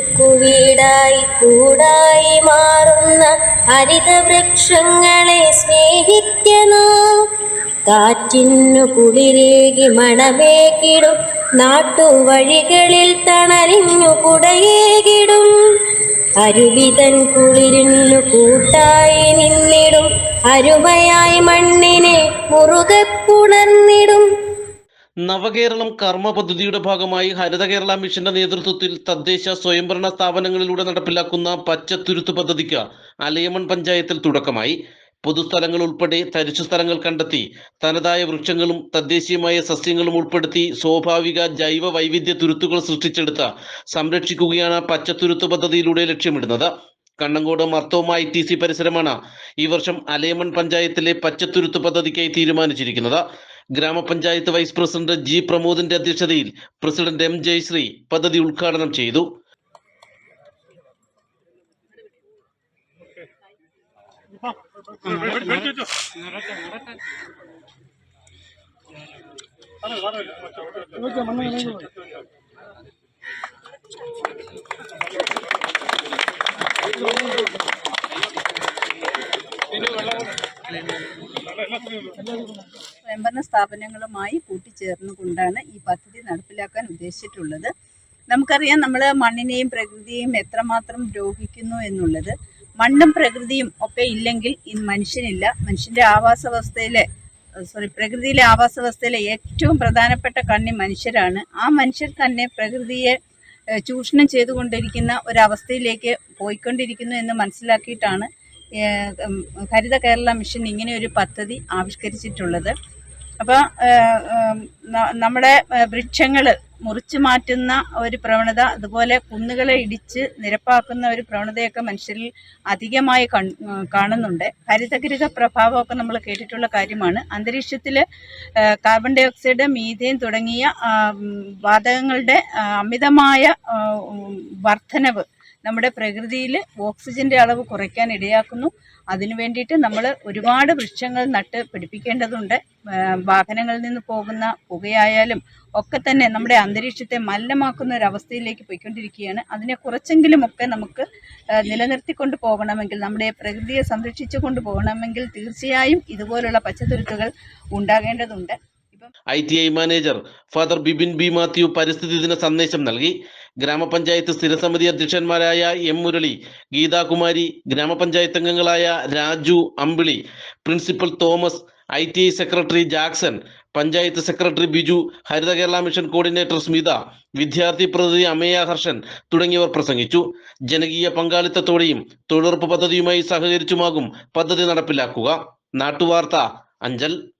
വീടായി കൂടായി മാറുന്ന ഹരിതവൃക്ഷങ്ങളെ സ്നേഹിക്കണം? കാറ്റിനു കുളിരേകി മണമേകിടും നാട്ടുവഴികളിൽ തണലിഞ്ഞു കുടയേകിടും. അരുവിതൻ കുളിരിന്നു കൂട്ടായി നിന്നിടും അരുമയായി മണ്ണിനെ മുറുകെ പുണർന്നിടും. നവകേരളം കർമ്മ പദ്ധതിയുടെ ഭാഗമായി ഹരിത കേരള മിഷന്റെ നേതൃത്വത്തിൽ തദ്ദേശ സ്വയംഭരണ സ്ഥാപനങ്ങളിലൂടെ നടപ്പിലാക്കുന്ന പച്ചത്തുരുത്ത് പദ്ധതിക്ക് അലയമൺ പഞ്ചായത്തിൽ തുടക്കമായി. പൊതുസ്ഥലങ്ങൾ ഉൾപ്പെടെ തരിച്ചു സ്ഥലങ്ങൾ കണ്ടെത്തി. തനതായ വൃക്ഷങ്ങളും തദ്ദേശീയമായ സസ്യങ്ങളും ഉൾപ്പെടുത്തി സ്വാഭാവിക ജൈവ വൈവിധ്യ തുരുത്തുകൾ സൃഷ്ടിച്ചെടുത്ത് സംരക്ഷിക്കുകയാണ് പച്ചത്തുരുത്ത് പദ്ധതിയിലൂടെ ലക്ഷ്യമിടുന്നത്. Kannankode Marthoma I T C പരിസരമാണ് ഈ വർഷം അലയമൺ പഞ്ചായത്തിലെ പച്ചത്തുരുത്ത് പദ്ധതിക്കായി തീരുമാനിച്ചിരിക്കുന്നത്. ഗ്രാമപഞ്ചായത്ത് വൈസ് പ്രസിഡന്റ് ജി പ്രമോദിന്റെ അധ്യക്ഷതയിൽ പ്രസിഡന്റ് എം ജയശ്രീ പദ്ധതി ഉദ്ഘാടനം ചെയ്തു. സ്വയംഭരണ സ്ഥാപനങ്ങളുമായി കൂട്ടിച്ചേർന്നുകൊണ്ടാണ് ഈ പദ്ധതി നടപ്പിലാക്കാൻ ഉദ്ദേശിച്ചിട്ടുള്ളത്. നമുക്കറിയാം നമ്മൾ മണ്ണിനെയും പ്രകൃതിയെയും എത്രമാത്രം ദ്രോഹിക്കുന്നു എന്നുള്ളത്. മണ്ണും പ്രകൃതിയും ഒക്കെ ഇല്ലെങ്കിൽ ഇന്ന് മനുഷ്യനില്ല. മനുഷ്യന്റെ ആവാസ വ്യവസ്ഥയിലെ സോറി പ്രകൃതിയിലെ ആവാസ വ്യവസ്ഥയിലെ ഏറ്റവും പ്രധാനപ്പെട്ട കണ്ണി മനുഷ്യരാണ്. ആ മനുഷ്യർ തന്നെ പ്രകൃതിയെ ചൂഷണം ചെയ്തുകൊണ്ടിരിക്കുന്ന ഒരവസ്ഥയിലേക്ക് പോയിക്കൊണ്ടിരിക്കുന്നു എന്ന് മനസ്സിലാക്കിയിട്ടാണ് ഹരിത കേരള മിഷൻ ഇങ്ങനെ ഒരു പദ്ധതി ആവിഷ്കരിച്ചിട്ടുള്ളത്. അപ്പോൾ നമ്മുടെ വൃക്ഷങ്ങൾ മുറിച്ചു മാറ്റുന്ന ഒരു പ്രവണത അതുപോലെ കുന്നുകളെ ഇടിച്ച് നിരപ്പാക്കുന്ന ഒരു പ്രവണതയൊക്കെ മനുഷ്യരിൽ അധികമായി കാണുന്നുണ്ട്. ഹരിതഗൃഹ പ്രഭാവമൊക്കെ നമ്മൾ കേട്ടിട്ടുള്ള കാര്യമാണ്. അന്തരീക്ഷത്തിൽ കാർബൺ ഡൈ ഓക്സൈഡ് മീഥേൻ തുടങ്ങിയ വാതകങ്ങളുടെ അമിതമായ വർധനവ് നമ്മുടെ പ്രകൃതിയിൽ ഓക്സിജന്റെ അളവ് കുറയ്ക്കാൻ ഇടയാക്കുന്നു. അതിനു വേണ്ടിയിട്ട് നമ്മൾ ഒരുപാട് വൃക്ഷങ്ങൾ നട്ട് പിടിപ്പിക്കേണ്ടതുണ്ട്. വാഹനങ്ങളിൽ നിന്ന് പോകുന്ന പുകയായാലും ഒക്കെ തന്നെ നമ്മുടെ അന്തരീക്ഷത്തെ മലിനമാക്കുന്ന ഒരു അവസ്ഥയിലേക്ക് പോയിക്കൊണ്ടിരിക്കുകയാണ്. അതിനെ കുറച്ചെങ്കിലും ഒക്കെ നമുക്ക് നിലനിർത്തിക്കൊണ്ട് പോകണമെങ്കിൽ നമ്മുടെ പ്രകൃതിയെ സംരക്ഷിച്ചു കൊണ്ടുപോകണമെങ്കിൽ തീർച്ചയായും ഇതുപോലുള്ള പച്ചത്തുരുത്തുകൾ ഉണ്ടാകേണ്ടതുണ്ട്. I T I manager father Bibin B Mathew പരിസ്ഥിതി ദിന സന്ദേശം നൽകി. ഗ്രാമപഞ്ചായത്ത് സ്ഥിരസമിതി അധ്യക്ഷന്മാരായ എം മുരളി ഗീതാകുമാരി ഗ്രാമപഞ്ചായത്ത് അംഗങ്ങളായ Raju Ambili principal Thomas I T I secretary Jackson panchayat secretary Biju Haritha Kerala mission coordinator Smitha വിദ്യാർത്ഥി പ്രതിനിധി അമേയ ഹർഷൻ തുടങ്ങിയവർ പ്രസംഗിച്ചു. ജനകീയ പങ്കാളിത്തത്തോടെയും തൊഴിലുറപ്പ് പദ്ധതിയുമായി സഹകരിച്ചുമാകും പദ്ധതി നടപ്പിലാക്കുക. നാട്ടുവാർത്ത അഞ്ചൽ.